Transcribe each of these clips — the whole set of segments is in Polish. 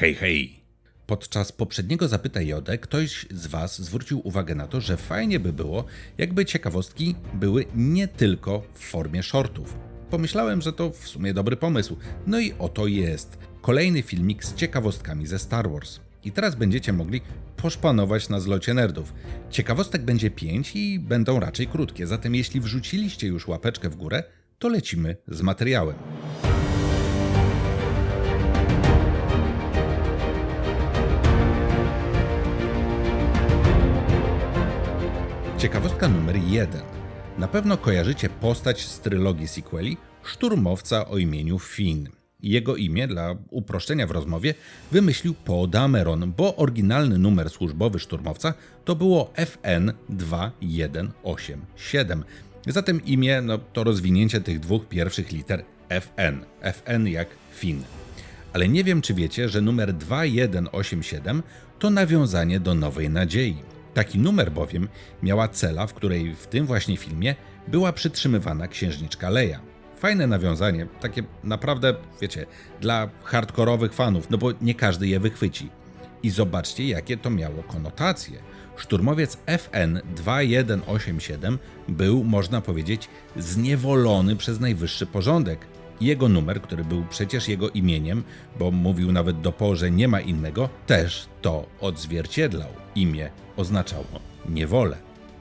Hej, hej! Podczas poprzedniego Zapytaj Jodę ktoś z Was zwrócił uwagę na to, że fajnie by było, jakby ciekawostki były nie tylko w formie shortów. Pomyślałem, że to w sumie dobry pomysł. No i oto jest. Kolejny filmik z ciekawostkami ze Star Wars. I teraz będziecie mogli poszpanować na zlocie nerdów. Ciekawostek będzie 5 i będą raczej krótkie, zatem jeśli wrzuciliście już łapeczkę w górę, to lecimy z materiałem. Ciekawostka numer 1. Na pewno kojarzycie postać z trylogii sequeli szturmowca o imieniu Finn. Jego imię, dla uproszczenia w rozmowie, wymyślił Poe Dameron, bo oryginalny numer służbowy szturmowca to było FN2187. Zatem imię no, to rozwinięcie tych dwóch pierwszych liter FN. FN jak Finn. Ale nie wiem, czy wiecie, że numer 2187 to nawiązanie do Nowej Nadziei. Taki numer bowiem miała cela, w której w tym właśnie filmie była przytrzymywana księżniczka Leia. Fajne nawiązanie, takie naprawdę, wiecie, dla hardkorowych fanów, no bo nie każdy je wychwyci. I zobaczcie, jakie to miało konotacje. Szturmowiec FN-2187 był, można powiedzieć, zniewolony przez najwyższy porządek. Jego numer, który był przecież jego imieniem, bo mówił nawet do Po, że nie ma innego, też to odzwierciedlał. Imię oznaczało niewolę.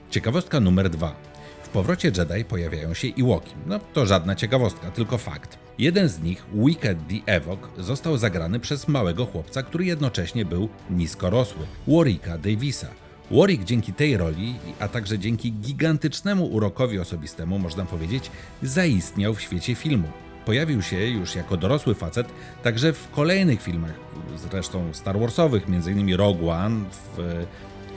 Ciekawostka numer dwa. W powrocie Jedi pojawiają się Iwoki. No to żadna ciekawostka, tylko fakt. Jeden z nich, Wicked the Ewok, został zagrany przez małego chłopca, który jednocześnie był niskorosły, Warwicka Davisa. Warwick dzięki tej roli, a także dzięki gigantycznemu urokowi osobistemu, można powiedzieć, zaistniał w świecie filmu. Pojawił się już jako dorosły facet także w kolejnych filmach, zresztą Star Warsowych, m.in. Rogue One, w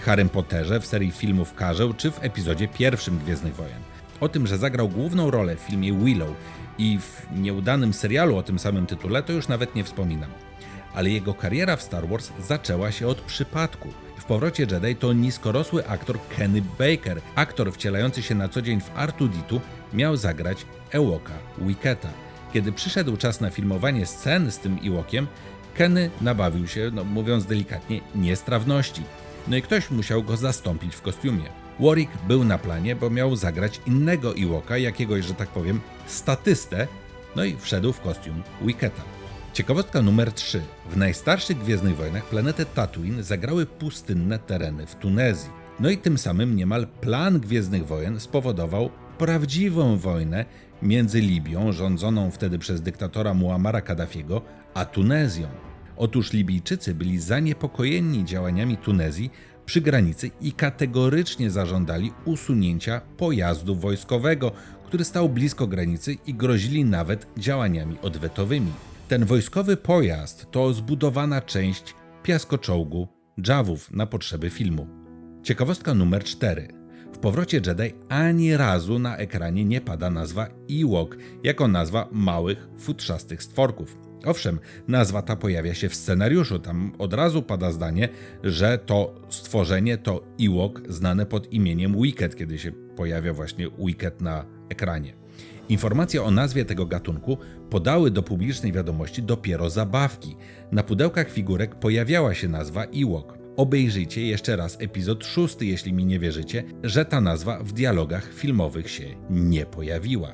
Harrym Potterze, w serii filmów Karzeł czy w epizodzie pierwszym Gwiezdnych Wojen. O tym, że zagrał główną rolę w filmie Willow i w nieudanym serialu o tym samym tytule, to już nawet nie wspominam. Ale jego kariera w Star Wars zaczęła się od przypadku. W powrocie Jedi to niskorosły aktor Kenny Baker. Aktor wcielający się na co dzień w R2D2 miał zagrać Ewoka Wicketa. Kiedy przyszedł czas na filmowanie scen z tym Ewokiem, Kenny nabawił się, no mówiąc delikatnie, niestrawności. No i ktoś musiał go zastąpić w kostiumie. Warwick był na planie, bo miał zagrać innego Ewoka, jakiegoś, że tak powiem, statystę, no i wszedł w kostium Wicketa. Ciekawostka numer 3. W najstarszych Gwiezdnych Wojnach planetę Tatooine zagrały pustynne tereny w Tunezji. No i tym samym niemal plan Gwiezdnych Wojen spowodował prawdziwą wojnę między Libią, rządzoną wtedy przez dyktatora Muammara Kaddafiego, a Tunezją. Otóż Libijczycy byli zaniepokojeni działaniami Tunezji przy granicy i kategorycznie zażądali usunięcia pojazdu wojskowego, który stał blisko granicy i grozili nawet działaniami odwetowymi. Ten wojskowy pojazd to zbudowana część piaskoczołgu Dżawów na potrzeby filmu. Ciekawostka numer 4. W powrocie Jedi ani razu na ekranie nie pada nazwa Ewok jako nazwa małych, futrzastych stworków. Owszem, nazwa ta pojawia się w scenariuszu, tam od razu pada zdanie, że to stworzenie to Ewok znane pod imieniem Wicked, kiedy się pojawia właśnie Wicked na ekranie. Informacje o nazwie tego gatunku podały do publicznej wiadomości dopiero zabawki. Na pudełkach figurek pojawiała się nazwa Ewok. Obejrzyjcie jeszcze raz epizod szósty, jeśli mi nie wierzycie, że ta nazwa w dialogach filmowych się nie pojawiła.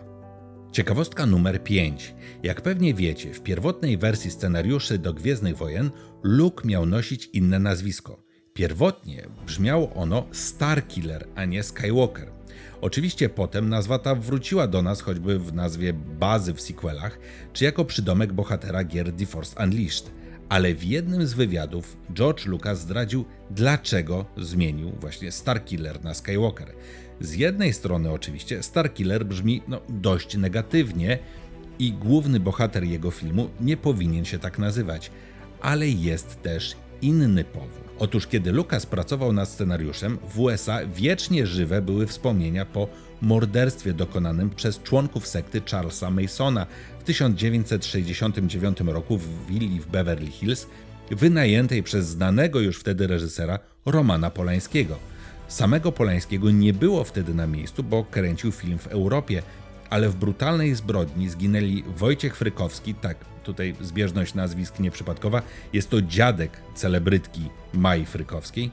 Ciekawostka numer 5. Jak pewnie wiecie, w pierwotnej wersji scenariuszy do Gwiezdnych Wojen Luke miał nosić inne nazwisko. Pierwotnie brzmiało ono Starkiller, a nie Skywalker. Oczywiście potem nazwa ta wróciła do nas choćby w nazwie bazy w sequelach, czy jako przydomek bohatera gier The Force Unleashed. Ale w jednym z wywiadów George Lucas zdradził, dlaczego zmienił właśnie Starkiller na Skywalker. Z jednej strony oczywiście Starkiller brzmi no, dość negatywnie i główny bohater jego filmu nie powinien się tak nazywać, ale jest też inny powód. Otóż kiedy Lucas pracował nad scenariuszem, w USA wiecznie żywe były wspomnienia po morderstwie dokonanym przez członków sekty Charlesa Masona w 1969 roku w willi w Beverly Hills, wynajętej przez znanego już wtedy reżysera Romana Polańskiego. Samego Polańskiego nie było wtedy na miejscu, bo kręcił film w Europie, ale w brutalnej zbrodni zginęli Wojciech Frykowski, tak tutaj zbieżność nazwisk nieprzypadkowa, jest to dziadek celebrytki Mai Frykowskiej,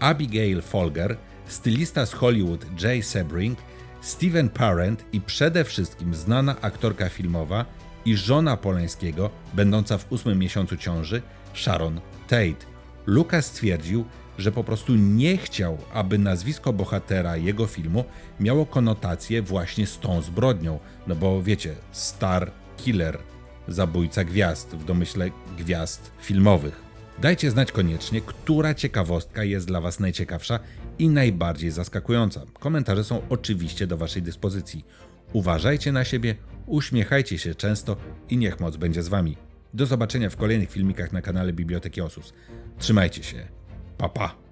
Abigail Folger, stylista z Hollywood Jay Sebring, Steven Parent i przede wszystkim znana aktorka filmowa i żona Polańskiego, będąca w ósmym miesiącu ciąży, Sharon Tate. Lucas stwierdził, że po prostu nie chciał, aby nazwisko bohatera jego filmu miało konotację właśnie z tą zbrodnią. No bo wiecie, Star Killer, zabójca gwiazd, w domyśle gwiazd filmowych. Dajcie znać koniecznie, która ciekawostka jest dla Was najciekawsza i najbardziej zaskakująca. Komentarze są oczywiście do Waszej dyspozycji. Uważajcie na siebie, uśmiechajcie się często i niech moc będzie z Wami. Do zobaczenia w kolejnych filmikach na kanale Biblioteki Osus. Trzymajcie się. Pa pa!